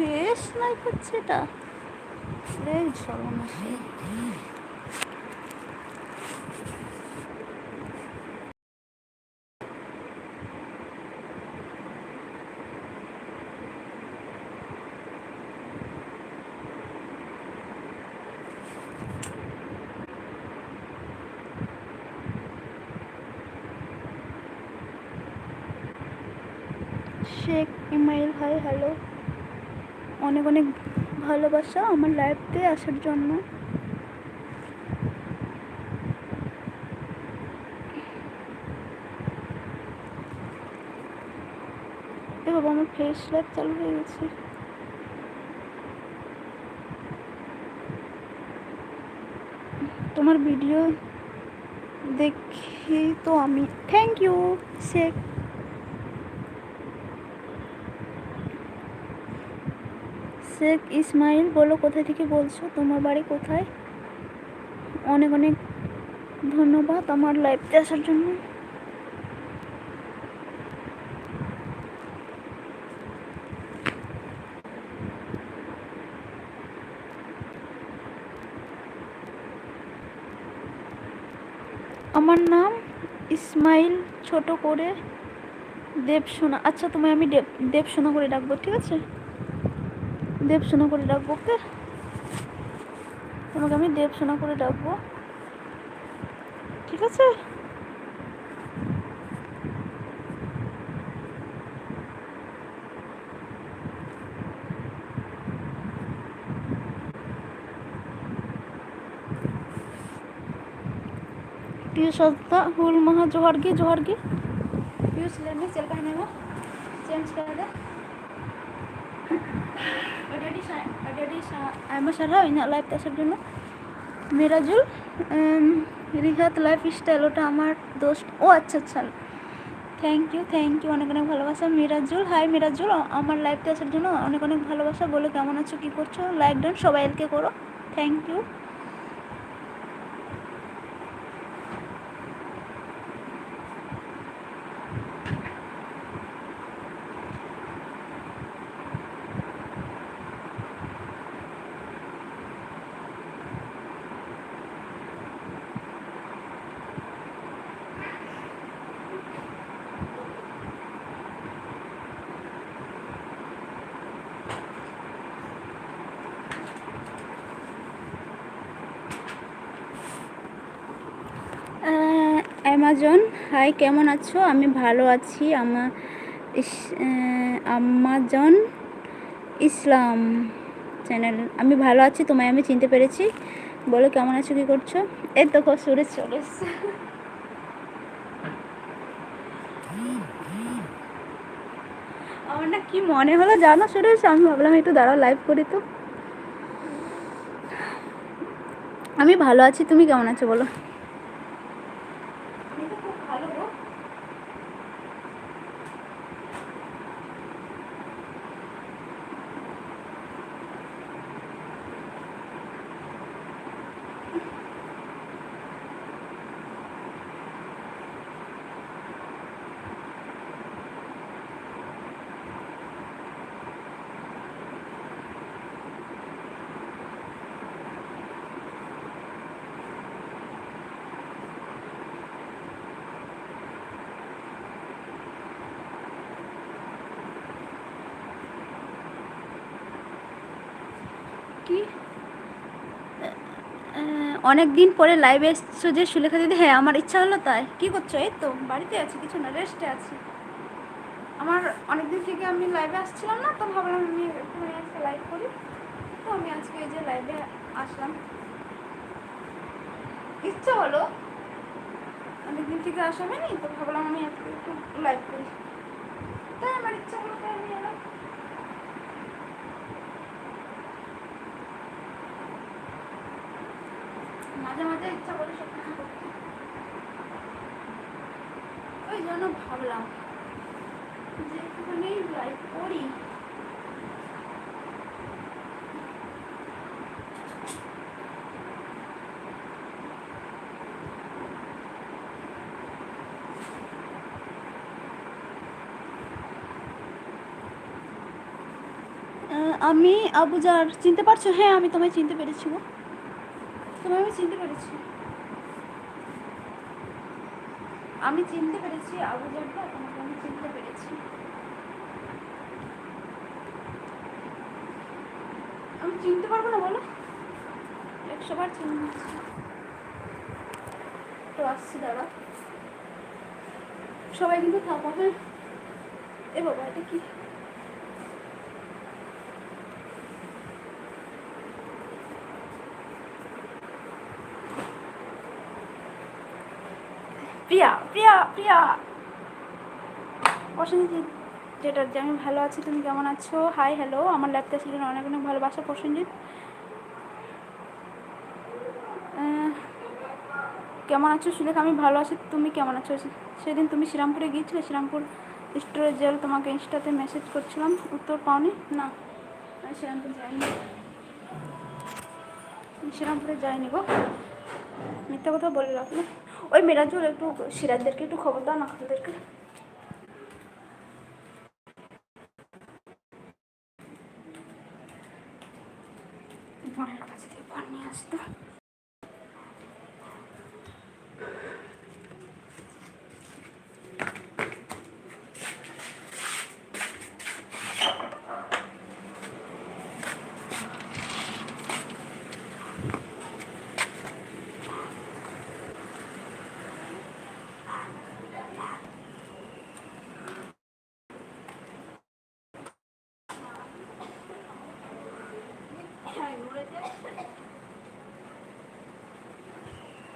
Face like হচ্ছে এটা। শেখ ইমাইল ভাই হ্যালো। অনেক অনেক ভালোবাসা আমার লাইফতে আসার জন্য। আমার ফেস লাইভ চালু হয়ে গেছে। তোমার ভিডিও দেখি তো আমি থ্যাংক ইউ শেখ। শেখ ইসমাইল, বলো কোথা থেকে বলছো? তোমার বাড়ি কোথায়? অনেক অনেক ধন্যবাদ আমার লাইফতে আসার জন্য। আমার নাম ইসমাইল, ছোট করে দেবসোনা। আচ্ছা তোমায় আমি দেব, দেবসোনা করে ডাকবো, ঠিক আছে? দেবসোনা করে ডাকবো ওকে তোমাকে আমি দেবসোনা করে ডাকবো ঠিক আছে प्रिय श्रद्धा हुल महा जोहर गे जोहर गे पीयूष लेने चल पहने वो चेंज कर दे already already আইমা সারা না লাইভ আসার জন্য মিরাজুল রিহাত লাইফ স্টাইল ওটা আমার দোস্ত ও আচ্ছা আচ্ছা। থ্যাংক ইউ থ্যাংক ইউ অনেক অনেক ভালোবাসা। মিরাজুল হাই মিরাজুল। আমার লাইভতে আসার জন্য অনেক অনেক ভালোবাসা। বলে কেমন আছো, কী করছ? লাইক ডান সবাই এলকে করো। থ্যাংক ইউ অ্যামাজন হাই কেমন আছো? আমি ভালো আছি। আমার আমাজন ইসলাম চ্যানেল। আমি ভালো আছি তোমায় আমি চিনতে পেরেছি। বলো, কেমন আছো? কী করছ? এই তো সুরেশ চলে আমার না কি মনে হলো জানো সুরেশ আমি ভাবলাম একটু দাঁড়াও লাইভ করি তো। আমি ভালো আছি, তুমি কেমন আছো বলো? কি? অনেক দিন পরে লাইভে এসছো যে সুলেখা দিদি হ্যাঁ আমার ইচ্ছা হলো তাই। কি করছ? এই তো, বাড়িতে আছি, কিছু না রেস্টে আছি। আমার অনেক দিন থেকে আমি লাইভে আসছিলাম না, তো ভাবলাম আমি একটুখানি আজকে লাইভ করি। তো আমি আজকে এই যে লাইভে আসলাম। ইচ্ছা হলো। অনেক দিন থেকে আসা হয়নি, তো ভাবলাম আমি আজকে একটু লাইভ করি তাই আমার ইচ্ছা হলো তাই আমি এলাম মাঝে মাঝে ইচ্ছা করে সব কিছু করতে। ওই জন্য ভাবলাম যে একটুখানি করি। আমি আবুজার চিনতে পারছ? হ্যাঁ আমি তোমায় চিনতে পেরেছি তোমায় আমি চিনতে পেরেছি। আমি চিনতে পেরেছি আবুজারটা তোমাকে আমি চিনতে পেরেছি। আমি চিনতে পারব না, বলো। একশো বার চিনতে তো আসছি দাঁড়া সবাই কিন্তু থাকো হ্যাঁ। এ বাবা, এটা কি? প্রিয়া প্রিয়া প্রিয়া। প্রসেনজিৎ যে আমি ভালো আছি, তুমি কেমন আছো? হাই হ্যালো আমার ল্যাপটপ ছিলেন অনেক অনেক ভালোবাসা, প্রসেনজিৎ। কেমন আছো সুলেখ? আমি ভালো আছি, তুমি কেমন আছো? সেদিন তুমি শ্রীরামপুরে গিয়েছিলে, শ্রীরামপুর স্টোরের জেল, তোমাকে ইনস্টাতে মেসেজ করছিলাম, উত্তর পাওনি? না শ্রীরামপুর যাইনি। শ্রীরামপুরে যাইনি গো। মিথ্যা কথা বলে না ওই মেরাজুল একটু সিরাজদেরকে একটু খবর দাও না ওদেরকে মায়ের কাছে থেকে ফোন নিয়ে আসতো with it.